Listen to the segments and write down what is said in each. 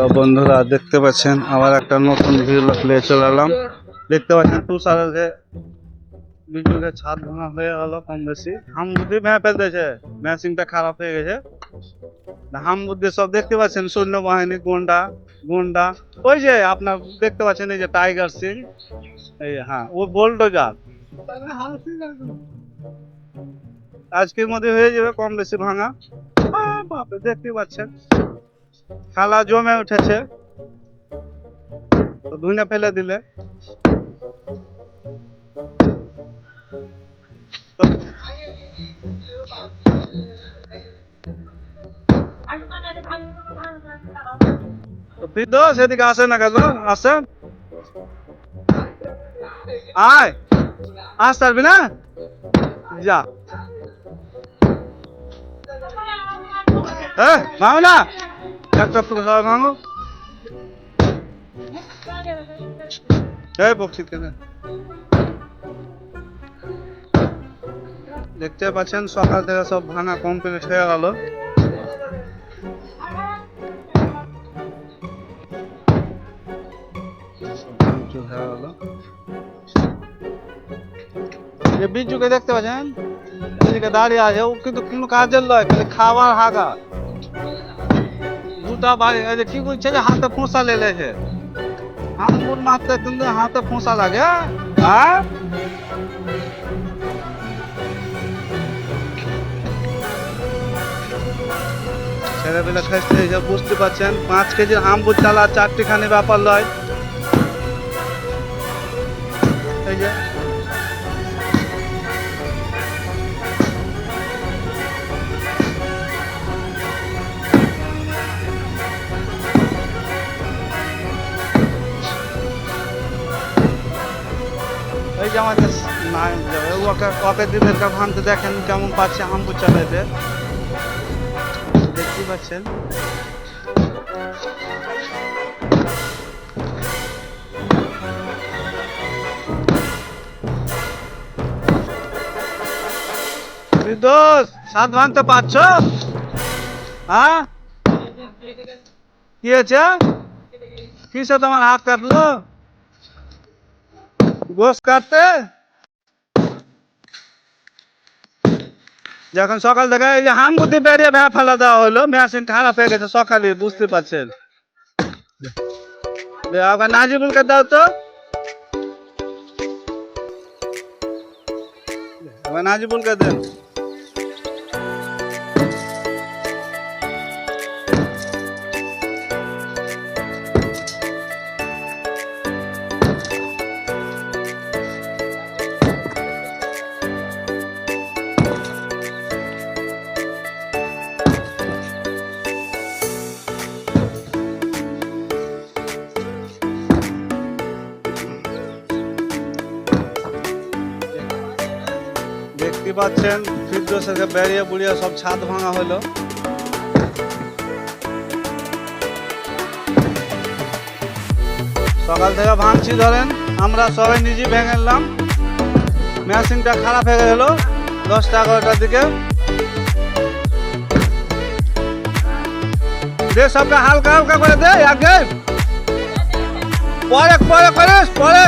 তো বন্ধুরা, দেখতে পাচ্ছেন আবার একটা নতুন ভিডিও প্লে চলে এলাম। দেখতে পাচ্ছেন তুষারের যে বিদ্যুতের ছাদ ভাঙা হয়ে গেল কম বেশি। হাম বুদ্ধি ভেঙে ফেলতেছে মেশিনটা খারাপ হয়ে গেছে। হাম বুদ্ধি সব দেখতে পাচ্ছেন সৈন্য বাহিনী গুন্ডা গুন্ডা। ওই যে আপনার দেখতে পাচ্ছেন এই যে টাইগার সিং, এই হ্যাঁ ও বোল্ডোজার আজকের মধ্যে হয়ে যাবে কম বেশি ভাঙা। দেখতে পাচ্ছেন। খালা জমে উঠেছে। ধুনে ফেলে দিলে। তো- এদিকে আসে না কেন? আসে আয়! আস পারবি না? যা। হ্যাঁ মামু না একটা সবাই মাঙ্গো এই বকশিত কেন দেখতে পাচ্ছেন, সকাল থেকে সব ভাঙা কমপ্লিট হয়ে গেল। বিজুকে দেখতে পাচ্ছেন? দাঁড়িয়ে আছে, ও কিন্তু কোনো কাজের নয় খালি খাবার হাগা। দুটা বাড়ি কি করছে হাতে ফোঁসা লেলেছে আঙ্গুর মারতে কিন্তু হাতে ফোঁসা লাগে হ্যাঁ ছেলেবেলা খাইতে যে বুঝতে পারছেন, পাঁচ কেজির আম্বুর চালা চারটি খানি ব্যাপার লয়। এই যে এই যে আমাদের যাবে ওকে দিদেরকে ভাঙতে দেখেন কেমন পাচ্ছে আম্বু চালাইতে। দেখতে পাচ্ছেন। সাত ভাঙতে পারছ? হ্যাঁ? কি হয়েছে? কিসে তোমার হাত কাটলো? গোস কাটতে। যখন সকাল থেকে এই যে হাম বুদ্ধি বেরিয়ে ভ্যা ফেলা দেওয়া হলো, মেশিন খারাপ হয়ে গেছে সকালে, বুঝতে পারছেন? আপনার নাজিবুলকে দাও তো। নাজিবুলকে দেন। পাচ্ছেন, ফিরদোসের বেরিয়ে বুড়িয়ে সব ছাদ ভাঙা হলো। সকাল থেকে ভাঙছি, ধরেন, আমরা সবাই নিজেই ভেঙে নিলাম। মেশিনটা খারাপ হয়ে গেল, দশটা এগারোটার দিকে। দে সবকে হালকা হালকা করে দে, আগে। পরে পরে করিস, পরে।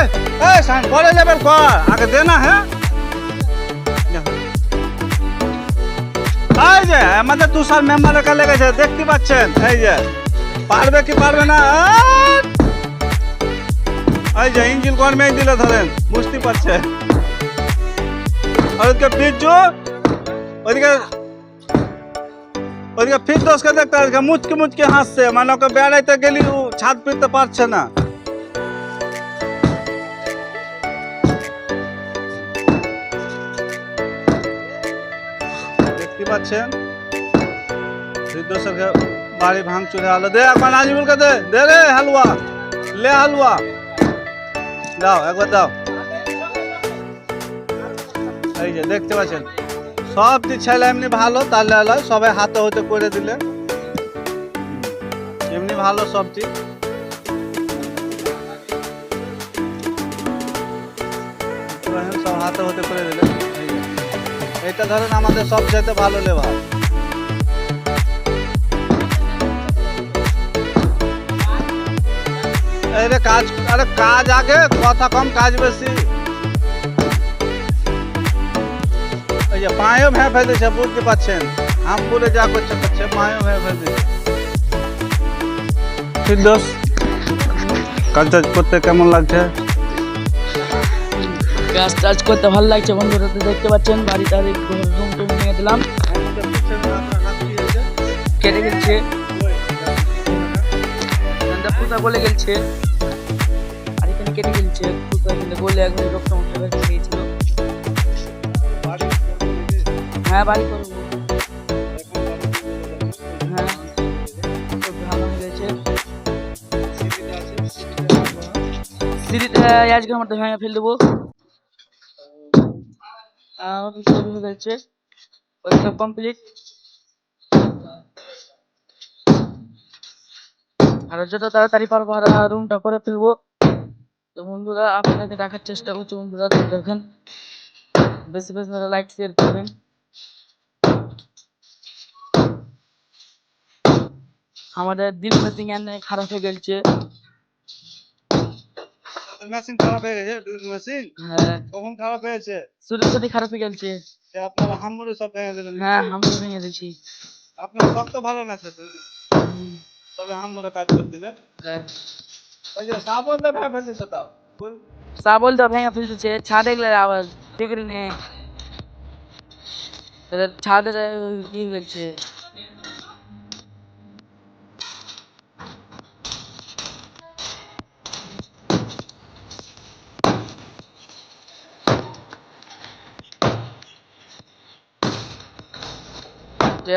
এই পরে যাবেন কর। আগে দে না হ্যাঁ? আমাদের তুষার মেম্বারের কাছে লেগেছে, দেখতে পাচ্ছেন? এই যে, পারবে কি পারবে না? এই যে ইঞ্জিন কর্মে দিলে ধরেন, বুঝতে পারছে ওদিকে বিজু ওদিকে ওদিকে ফিরদোসকে দেখতে পাচ্ছে মুচকি মুচকি হাসছে মানে ওকে বেড়াইতে গেলি ও ছাদ পিতে পারছে না। দেখতে পাচ্ছেন? ফিরদোসের ঘে- বাড়ি ভাঙচুরে আলো। দে একবার নাজিবুলকে দে দে রে হালুয়া, লে হালুয়া। দাও, একবার দাও। এই যে দেখতে পাচ্ছেন, সব যে ছেলে এমনি ভালো তাহলে আলো সবাই হাতে হতে করে দিলে। এমনি ভালো সব হাতে হতে করে দিলে। এটা ধরেন আমাদের সবচেয়ে ভালো লেবার। আরে রে কাজ আরে কাজ আগে কথা কম কাজ বেশি। এই যে পায়েও ভ্যাঁ ফেলেছে বুঝতে পারছেন? আম বলে যা করছে করছে পায়েও ভ্যাঁ ফেলেছে ফিরদোস কাজ টাজ করতে কেমন লাগছে? কাজ টাজ করতে ভালো লাগছে বন্ধুরা তো দেখতে পাচ্ছেন বাড়িটা রুম টুম ভেঙে দিলাম। কেটে গেছে পুজা বলে গেলছে আর এখানে কেটে গেলছে পুজা কিন্তু বলে একবার রোগ সমস্যা হয়ে, বাড়ি করব। মধ্যে ভেঙে ফেল দেবো। কমপ্লিট আর যত তাড়াতাড়ি পারব আর রুমটা করে ফেলব। তো বন্ধুরা আপনাদের দেখার চেষ্টা করছি বন্ধুরা তো দেখেন বেশি বেশি লাইক শেয়ার করবেন। আমাদের দিল মেশিং খারাপ হয়ে গেছে। মেশিন খারাপ হয়ে গেছে মেশিন হ্যাঁ। কখন খারাপ হয়েছে শুরু শুরু খারাপ হয়ে গেছে। আপনারা হামরে সব ভেঙে দিলেন। হ্যাঁ আমি ভেঙে দিয়েছি। আপনার সব তো ভালো না সেটা তবে হামরে কাজ করে দিলেন হ্যাঁ। ওই যে ফেলেছে সাবল তো ভেঙে ফেলতেছে ছাদে গেলে আবার টিকরি নেই তাহলে ছাদে কি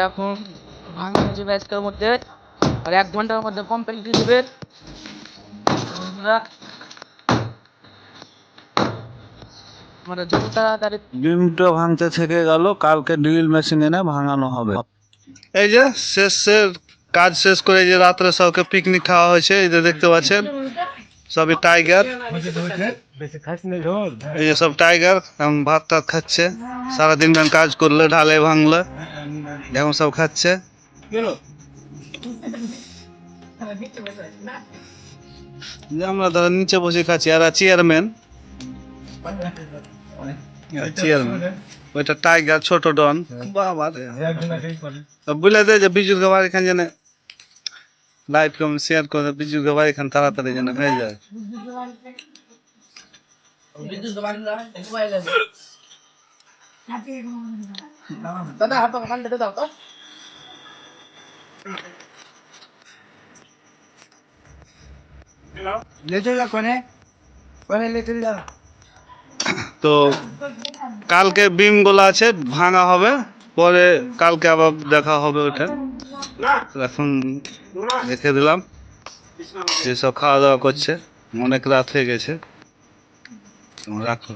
এখন ভাঙা আজকের মধ্যে আর এক ঘণ্টার মধ্যে কমপ্লিট দেবে। বন্ধুরা, যত তাড়াতাড়ি ডিমটা ভাঙতে থেকে গেল কালকে ড্রিল মেশিন এনে ভাঙানো হবে। এই যে শেষ শেষ কাজ শেষ করে এই যে রাত্রে সবকে পিকনিক খাওয়া হয়েছে এই যে দেখতে পাচ্ছেন সবই টাইগার এই যে সব টাইগার এখন ভাত টাত খাচ্ছে। সারাদিন মান কাজ করলে ঢালে ভাঙলে এখন সব খাচ্ছে। আমরা ধরো নিচে বসে খাচ্ছি, আর চেয়ারম্যান চেয়ারম্যান ওইটা টাইগার ছোট ডন। বাবা রে। বলে দে যে বিজুর গাবার এখানে যেন লাইভ কম শেয়ার করে বিজুর গাবার এখানে তাড়াতাড়ি যেন হয়ে যায়। দাদা, হাত কান দাও তো। তো কালকে বিমগুলো আছে ভাঙা হবে পরে কালকে আবার দেখা হবে ওটা। এখন রেখে দিলাম। এসব খাওয়া দাওয়া করছে অনেক রাত হয়ে গেছে। রাখো।